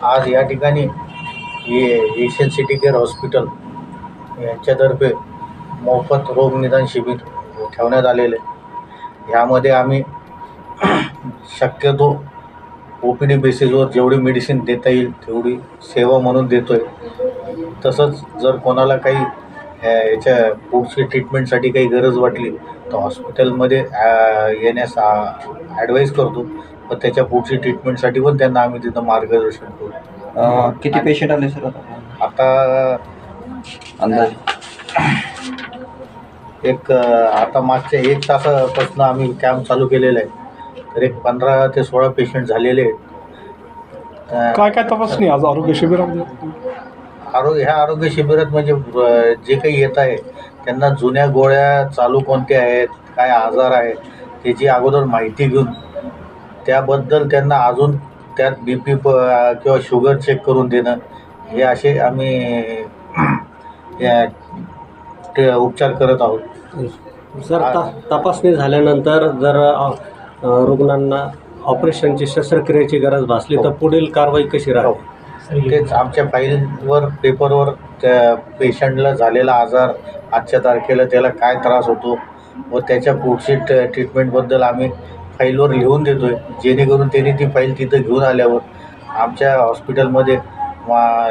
आज या ठिकाणी a Asian city care hospital यांच्यातर्फे मोफत रोगनिदान शिबिर ठेवण्यात आलेले ह्यामध्ये आम्ही शक्यतो ओ पी डी बेसिसवर जेवढी मेडिसिन देता येईल तेवढी सेवा म्हणून देतो आहे तसंच जर कोणाला काही याच्या पुढची ट्रीटमेंटसाठी काही गरज वाटली तर हॉस्पिटलमध्ये येण्यास ॲडवाईस करतो. व त्याच्या पुढची ट्रीटमेंटसाठी पण त्यांना आम्ही तिथं मार्गदर्शन करू. किती पेशंट आले सर आता? आता अंदाज. एक आता मागच्या एक तासापासून आम्ही कॅम्प चालू केलेला आहे. तर एक पंधरा ते सोळा पेशंट झालेले आहेत. काय काय तपासणी आज आरोग्य शिबिरामध्ये आरोग्य ह्या आरोग्य शिबिरात म्हणजे जे काही येत आहे त्यांना जुन्या गोळ्या चालू कोणत्या आहेत काय आजार आहे त्याची अगोदर माहिती घेऊन त्याबद्दल त्यांना अजून त्यात बी पी प किंवा शुगर चेक करून देणं हे असे आम्ही या ते उपचार करत आहोत. जर त तपासणी झाल्यानंतर जर रुग्णांना ऑपरेशनची शस्त्रक्रियेची गरज भासली तर पुढील कारवाई कशी राहील? तेच आमच्या फाईलवर पेपरवर त्या पेशंटला झालेला आजार आजच्या तारखेला त्याला काय त्रास होतो व त्याच्या पुढची ट ट्रीटमेंटबद्दल आम्ही फाईलवर लिहून देतो आहे जेणेकरून त्यांनी ती फाईल तिथं घेऊन आल्यावर आमच्या हॉस्पिटलमध्ये मा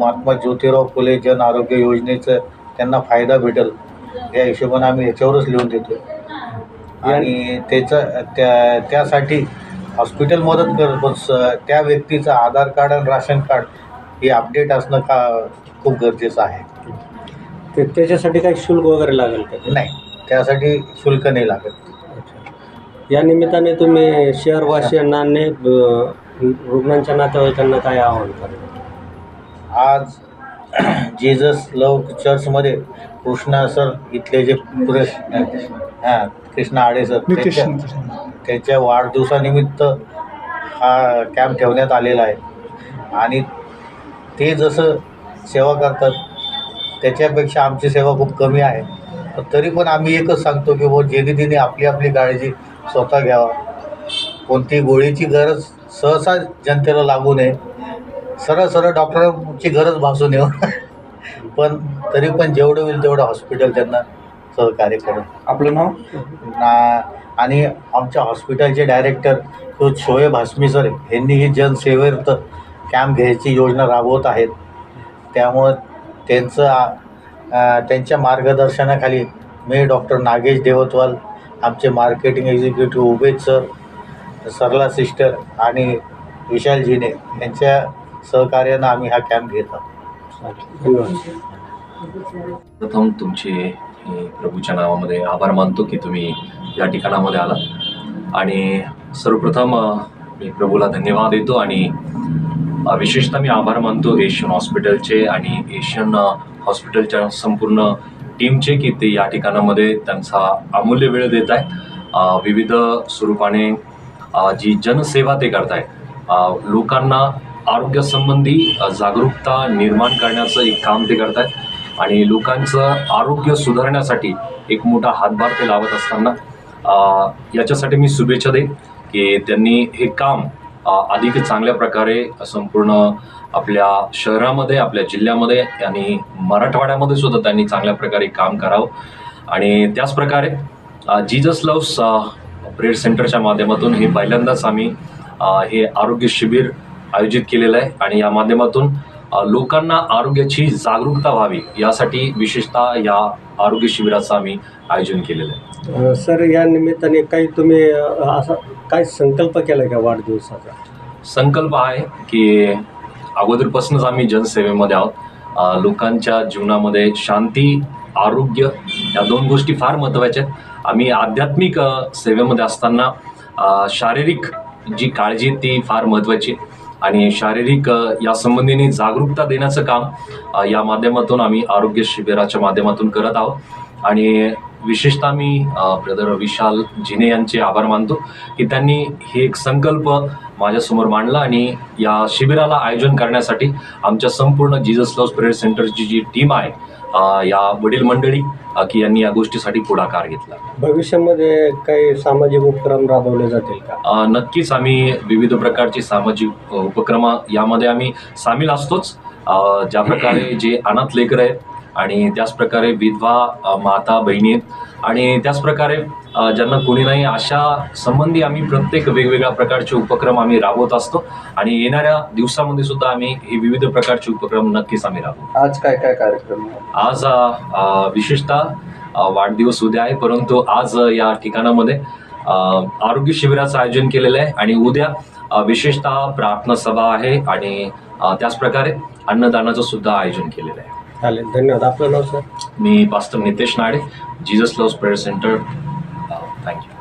महात्मा ज्योतिराव फुले जन आरोग्य योजनेचं त्यांना फायदा भेटेल. या हिशोबाने आम्ही ह्याच्यावरच लिहून देतो आहे आणि त्याचं त्या त्यासाठी हॉस्पिटल मदत करत पण स- त्या व्यक्तीचं आधार कार्ड आणि राशन कार्ड हे अपडेट असणं का खूप गरजेचं आहे. ते त्याच्यासाठी काही शुल्क वगैरे लागेल का? नाही त्यासाठी शुल्क नाही लागत. या निमित्ताने तुम्ही शहरवासियांना आणि रुग्णांच्या नातेवाईकांना काय आवाहन कराल? आज जेजस लव चर्चमध्ये कृष्णा सर इथले जे पुरेश हां कृष्णा आडे सर त्यांच्या- वाढदिवसानिमित्त हा कॅम्प ठेवण्यात आलेला आहे. आणि ते जसं सेवा करतात त्याच्यापेक्षा आमची सेवा खूप कमी आहे. पण तरी पण आम्ही एकच सांगतो की बुवा जेणे तिने आपली आपली काळजी स्वतः घ्यावा. कोणती गोळीची गरज सहसा जनतेला लागू नये. सरळ सरळ डॉक्टरांची गरज भासू नये. पण तरी पण जेवढं होईल तेवढं हॉस्पिटल त्यांना सहकार्य करेल. आपलं नाव? ना आणि आमच्या हॉस्पिटलचे डायरेक्टर तो शोएब हसमी सर यांनी ही जनसेवेत कॅम्प घ्यायची योजना राबवत आहेत. त्यामुळं त्यांचं त्यांच्या मार्गदर्शनाखाली मी डॉक्टर नागेश देवतवाल आमचे marketing executive Ubed sir Sarla sister आणि विशाल जिने यांच्या सहकार्यानं आम्ही हा कॅम्प घेत आहोत. प्रथम तुमचे प्रभूच्या नावामध्ये आभार मानतो की तुम्ही या ठिकाणामध्ये आलात. आणि सर्वप्रथम मी प्रभूला धन्यवाद देतो आणि विशेषतः मी आभार मानतो एशियन हॉस्पिटलचे आणि एशियन हॉस्पिटलच्या संपूर्ण टीमचे की ते या ठिकाणामध्ये त्यांचा अमूल्य वेळ देत आहेत. विविध स्वरूपाने जी जनसेवा ते करत आहेत लोकांना आरोग्यासंबंधी जागरूकता निर्माण करण्याचं एक काम ते करत आहेत आणि लोकांचं आरोग्य सुधारण्यासाठी एक मोठा हातभार ते लावत असताना याच्यासाठी मी शुभेच्छा देईन की त्यांनी हे काम अधिक चांगल्या प्रकारे संपूर्ण आपल्या शहरामध्ये आपल्या जिल्ह्यामध्ये आणि मराठवाड्यामध्ये सुद्धा त्यांनी चांगल्या प्रकारे काम करावं. आणि त्याच प्रकारे जीजस लव्स प्रेयर सेंटरच्या माध्यमातून हे पहिल्यांदाच आम्ही हे आरोग्य शिबिर आयोजित केलेलं आहे. आणि या माध्यमातून लोकांना आरोग्याची जागरूकता व्हावी यासाठी विशेषतः या आरोग्य शिबिराचं आम्ही आयोजन केलेलं आहे. सर या निमित्ताने काही तुम्ही असा काय संकल्प केला का वाढदिवसाचा? संकल्प आहे की अगोदरपासूनच आम्ही जनसेवेमध्ये आहोत. लोकांच्या जीवनामध्ये शांती आरोग्य या दोन गोष्टी फार महत्त्वाच्या आहेत. आम्ही आध्यात्मिक सेवेमध्ये असताना शारीरिक जी काळजी ती फार महत्त्वाची आणि शारीरिक या संबंधीने जागरूकता देण्याचं काम या माध्यमातून आम्ही आरोग्य शिबिराच्या माध्यमातून करत आहोत. आणि विशेषतः मी ब्रदर विशाल जिने यांचे आभार मानतो की त्यांनी हे एक संकल्प माझ्यासमोर मांडला आणि या शिबिराला आयोजन करण्यासाठी आमच्या संपूर्ण जीजस लव्ह स्पिरिट सेंटरची जी टीम आहे या वडील मंडळी की यांनी या गोष्टीसाठी पुढाकार घेतला. भविष्यामध्ये काही सामाजिक उपक्रम राबवले जातील का? नक्कीच आम्ही विविध प्रकारची सामाजिक उपक्रम यामध्ये आम्ही सामील असतोच. ज्या प्रकारे जे अनाथ लेकर आहेत आणि त्याचप्रकारे विधवा माता बहिणी आणि त्याचप्रकारे ज्यांना कोणी नाही अशा संबंधी आम्ही प्रत्येक वेगवेगळ्या प्रकारचे उपक्रम आम्ही राबवत असतो. आणि येणाऱ्या दिवसामध्ये सुद्धा आम्ही हे विविध प्रकारचे उपक्रम नक्कीच आम्ही राबवू. आज काय काय कार्यक्रम? आज विशेषतः वाढदिवस उद्या आहे परंतु आज या ठिकाणामध्ये आरोग्य शिबिराचं आयोजन केलेलं आहे आणि उद्या विशेषतः प्रार्थना सभा आहे आणि त्याचप्रकारे अन्नदानाचं सुद्धा आयोजन केलेलं आहे. चालेल. धन्यवाद. आपलं नाव sir me pastor Nitesh Nade Jesus love spread centre thank you